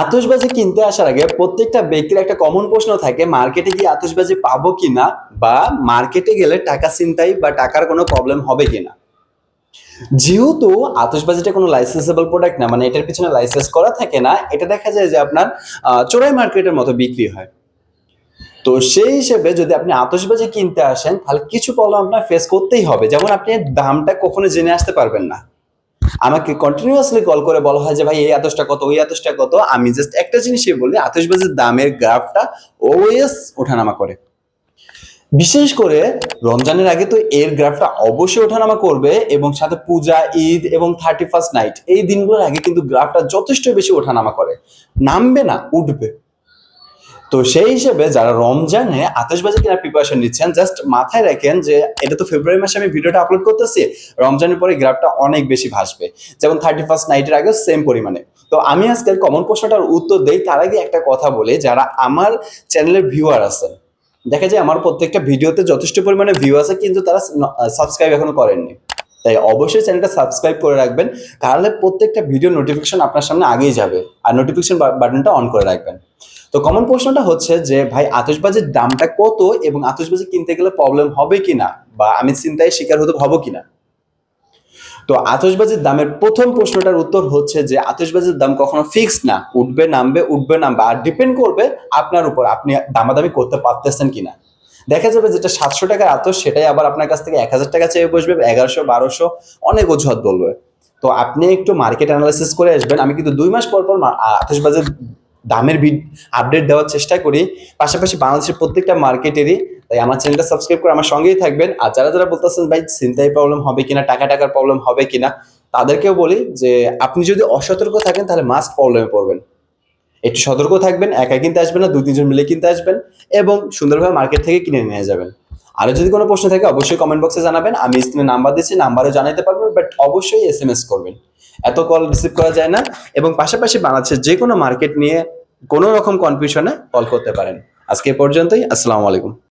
আতশবাজি কিনতে আসার আগে প্রত্যেকটা ব্যক্তির একটা কমন প্রশ্ন থাকে মার্কেটে গিয়ে আতশবাজি পাবো কিনা বা মার্কেটে গেলে টাকা চিন্তাই বা টাকার কোনো প্রবলেম হবে কিনা? যেহেতু আতশবাজিটা কোনো লাইসেন্সেবল প্রোডাক্ট না মানে এটার পিছনে লাইসেন্স করা থাকে না, এটা দেখা যায় যে আপনার চোরাই মার্কেটের মতো বিক্রি হয়। তো সেই হিসেবে যদি আপনি আতশবাজি কিনতে আসেন, তাহলে কিছু প্রবলেম আপনার ফেস করতেই হবে। যেমন আপনি দামটা কখনো জেনে আসতে পারবেন না। আমাকে কন্টিনিউয়াসলি কল করে বলা হয় যে, ভাই, এই আতসটা কত? ওই আতসটা কত? আমি জাস্ট একটা জিনিসই বলি আতশবাজির দামের গ্রাফটা ওএস ওঠানামা করে। বিশেষ করে রমজানের আগে তো এর গ্রাফটা অবশ্যই ওঠানামা করবে এবং সাথে পূজা, ঈদ এবং থার্টি ফার্স্ট নাইট এই দিনগুলোর আগে কিন্তু গ্রাফটা যথেষ্ট বেশি ওঠানামা করে। নামবে না, উঠবে। তো সেই হিসেবে যারা রমজানে আতশবাজি কেনার প্রিপারেশন নিচ্ছেন জাস্ট মাথায় রাখেন যে এটা তো ফেব্রুয়ারি মাসে আমি ভিডিওটা আপলোড করতেছি, রমজানের পরে গ্রাফটা অনেক বেশি ভাসবে। যেমন থার্টি ফার্স্ট নাইটের আগে সেম পরিমাণে। তো আমি আজকের কমন প্রশ্নটার উত্তর দেই, তার আগে একটা কথা বলি, যারা আমার চ্যানেলের ভিউয়ার আছেন, দেখা যায় আমার প্রত্যেকটা ভিডিওতে যথেষ্ট পরিমাণে ভিউ আছে, কিন্তু তারা সাবস্ক্রাইব এখনও করেননি। তাই অবশ্যই চ্যানেলটা সাবস্ক্রাইব করে রাখবেন তাহলে প্রত্যেকটা ভিডিও নোটিফিকেশন আপনার সামনে আগেই যাবে। আর নোটিফিকেশন বাটনটা অন করে রাখবেন। তো কমন প্রশ্নটা হচ্ছে যে, ভাই, আতশবাজির দামটা কত এবং আতশবাজি কিনতে গেলে প্রবলেম হবে কিনা? বা আমি চিন্তায় শিকার হতে হব কিনা? তো আতশবাজির দামের প্রথম প্রশ্নটার উত্তর হচ্ছে যে, আতশবাজির দাম কখনো ফিক্সড না। উঠবে, নামবে উঠবে, নামবে। আর ডিপেন্ড করবে আপনার উপর, আপনি দামাদামি করতে পারতেছেন কিনা। দেখা যাবে যেটা সাতশো টাকার আতস সেটাই আবার আপনার কাছ থেকে এক হাজার টাকা চেয়ে বসবে, এগারোশো, বারোশো, অনেক অজুহাত বলবে। তো আপনি একটু মার্কেট অ্যানালাইসিস করে আসবেন। আমি কিন্তু দুই মাস পর পর আতশবাজির দামের আপডেট দেওয়ার চেষ্টা করি। পাশাপাশি বাংলাদেশের প্রত্যেকটা মার্কেটেরই তাই আমার চ্যানেলটা সাবস্ক্রাইব করে আমার সঙ্গেই থাকবেন। আর যারা যারা বলতেছেন, ভাই চিন্তায় প্রবলেম হবে কিনা, টাকা টাকার প্রবলেম হবে কিনা? তাদেরকেও বলি যে, আপনি যদি অসতর্ক থাকেন, তাহলে মাস্ট প্রবলেমে পড়বেন। একটু সতর্ক থাকবেন একা কিনতে আসবেন না দুই তিনজন মিলে কিনতে আসবেন এবং সুন্দরভাবে মার্কেট থেকে কিনে নিয়ে যাবেন। আরও যদি কোনো প্রশ্ন থাকে, অবশ্যই কমেন্ট বক্সে জানাবেন। আমি স্ক্রিনে নাম্বার দিচ্ছি নাম্বারও জানাতে পারবেন বাট অবশ্যই এস এম এস করবেন। এত কল রিসিভ করা যায় না। এবং পাশাপাশি বাংলাদেশের যে কোনো মার্কেট নিয়ে কোনো রকম কনফিউশনে কল করতে পারেন। আজকে পর্যন্তই আসসালামু আলাইকুম।